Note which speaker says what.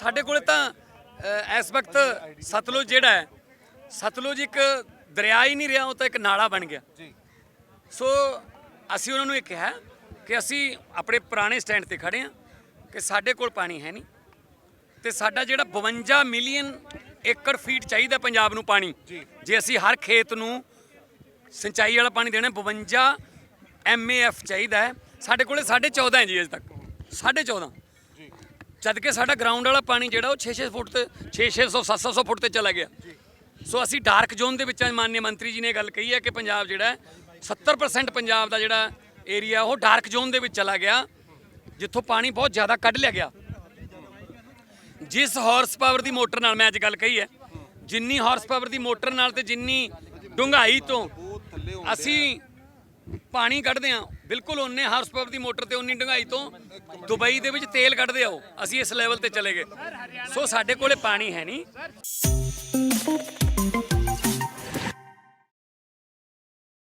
Speaker 1: ਸਾਡੇ ਕੋਲੇ ਤਾਂ ਇਸ ਵਕਤ ਸਤਲੁਜ ਜਿਹੜਾ ਹੈ ਸਤਲੁਜ ਇੱਕ ਦਰਿਆ ਹੀ ਨਹੀਂ ਰਿਹਾ ਉਹ ਤਾਂ ਇੱਕ ਨਾਲਾ ਬਣ ਗਿਆ।
Speaker 2: ਜੀ।
Speaker 1: ਸੋ ਅਸੀਂ ਉਹਨਾਂ ਨੂੰ ਇਹ ਕਿਹਾ ਕਿ ਅਸੀਂ ਆਪਣੇ ਪੁਰਾਣੇ ਸਟੈਂਡ ਤੇ ਖੜੇ ਹਾਂ ਕਿ ਸਾਡੇ ਕੋਲ ਪਾਣੀ ਹੈ ਨਹੀਂ ਤੇ ਸਾਡਾ ਜਿਹੜਾ 52 ਮਿਲੀਅਨ ਏਕੜ ਫੀਟ ਚਾਹੀਦਾ ਪੰਜਾਬ ਨੂੰ ਪਾਣੀ।
Speaker 2: ਜੀ।
Speaker 1: ਅਸੀਂ ਹਰ ਖੇਤ ਨੂੰ ਸਿੰਚਾਈ ਵਾਲਾ ਪਾਣੀ ਦੇਣਾ 52 ਐਮਏਐਫ ਚਾਹੀਦਾ ਸਾਡੇ ਕੋਲੇ 14.5 ਹੈ ਜੀ ਅਜੇ ਤੱਕ। 14.5
Speaker 2: ਜੀ
Speaker 1: ਜਦ ਕਿ ਸਾਡਾ ਗਰਾਊਂਡ ਵਾਲਾ ਪਾਣੀ ਜਿਹੜਾ ਉਹ 6-6 ਫੁੱਟ ਤੇ 6-600 700 ਫੁੱਟ ਤੇ ਚਲਾ ਗਿਆ। ਸੋ ਅਸੀਂ ਡਾਰਕ ਜ਼ੋਨ ਦੇ ਵਿੱਚ ਮਾਨਯ ਮੰਤਰੀ ਜੀ ਨੇ ਗੱਲ ਕਹੀ ਹੈ ਕਿ ਪੰਜਾਬ ਜਿਹੜਾ ਹੈ, 70% ਪੰਜਾਬ ਦਾ ਜਿਹੜਾ ਏਰੀਆ ਉਹ ਡਾਰਕ ਜ਼ੋਨ ਦੇ ਵਿੱਚ ਚਲਾ ਗਿਆ ਜਿੱਥੋਂ ਪਾਣੀ ਬਹੁਤ ਜ਼ਿਆਦਾ ਕੱਢ ਲਿਆ ਗਿਆ। ਜਿਸ ਹਾਰਸ ਪਾਵਰ ਦੀ ਮੋਟਰ ਨਾਲ ਮੈਂ ਅੱਜ ਗੱਲ ਕਹੀ ਹੈ ਜਿੰਨੀ ਹਾਰਸ ਪਾਵਰ ਦੀ ਮੋਟਰ ਨਾਲ ਤੇ ਜਿੰਨੀ ਡੂੰਘਾਈ ਤੋਂ ਅਸੀਂ ਪਾਣੀ ਕੱਢਦੇ ਹਾਂ। ਬਿਲਕੁਲ ਉਹਨੇ ਹਾਰਸ ਪਾਵਰ ਦੀ ਮੋਟਰ ਤੇ ਉਨੀ ਡੂੰਘਾਈ ਤੋਂ ਦੁਬਈ ਦੇ ਵਿੱਚ ਤੇਲ ਕੱਢਦੇ ਆ ਅਸੀਂ ਇਸ ਲੈਵਲ ਤੇ ਚਲੇ ਗਏ। ਸੋ ਸਾਡੇ ਕੋਲੇ ਪਾਣੀ ਹੈ ਨਹੀਂ।